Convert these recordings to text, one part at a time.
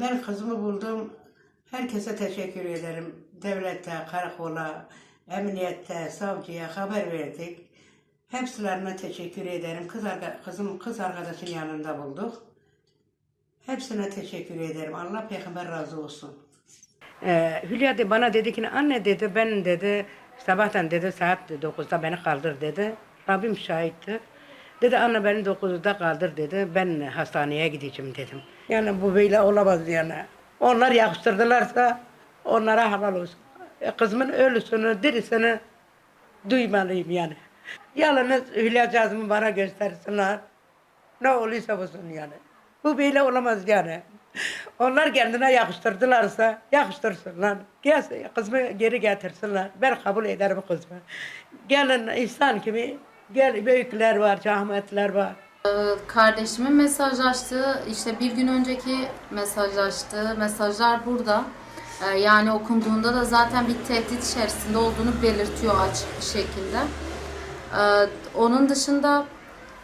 Ben kızımı buldum. Herkese teşekkür ederim. Devlette, karakola, emniyette, savcıya haber verdik. Hepsilerine teşekkür ederim. Kız kızım kız arkadaşın yanında bulduk. Hepsine teşekkür ederim. Allah peygamber razı olsun. Ee, Hülya de bana dedi ki anne dedi ben dedi sabahtan dedi saat 9'da beni kaldır dedi. Rabbim şahitti. Dedi anne beni 9'da kaldır dedi. Ben hastaneye gideceğim dedim. Yani bu böyle olamaz yani. Onlar yakıştırdılarsa onlara helal olsun. E, kızımın ölüsünü, dirisini duymalıyım yani. Yalnız Hülya Cazım'ı bana göstersinler. Ne olursa olsun yani. Bu böyle olamaz yani. Onlar kendine yakıştırdılarsa yakıştırsınlar. Gelsin, kızımı geri getirsinler. Ben kabul ederim kızımı. Gelin insan gibi gel büyükler var, rahmetler var. Kardeşimin mesajlaştığı, işte bir gün önceki mesajlaştığı mesajlar burada. Ee, Yani okunduğunda da zaten bir tehdit içerisinde olduğunu belirtiyor açık bir şekilde. Ee, Onun dışında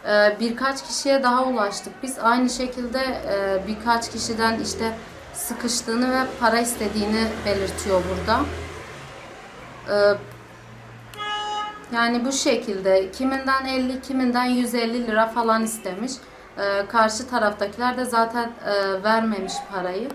e, birkaç kişiye daha ulaştık. Biz aynı şekilde e, birkaç kişiden işte sıkıştığını ve para istediğini belirtiyor burada. Yani bu şekilde kiminden 50, kiminden 150 lira falan istemiş. Ee, karşı taraftakiler de zaten e, vermemiş parayı.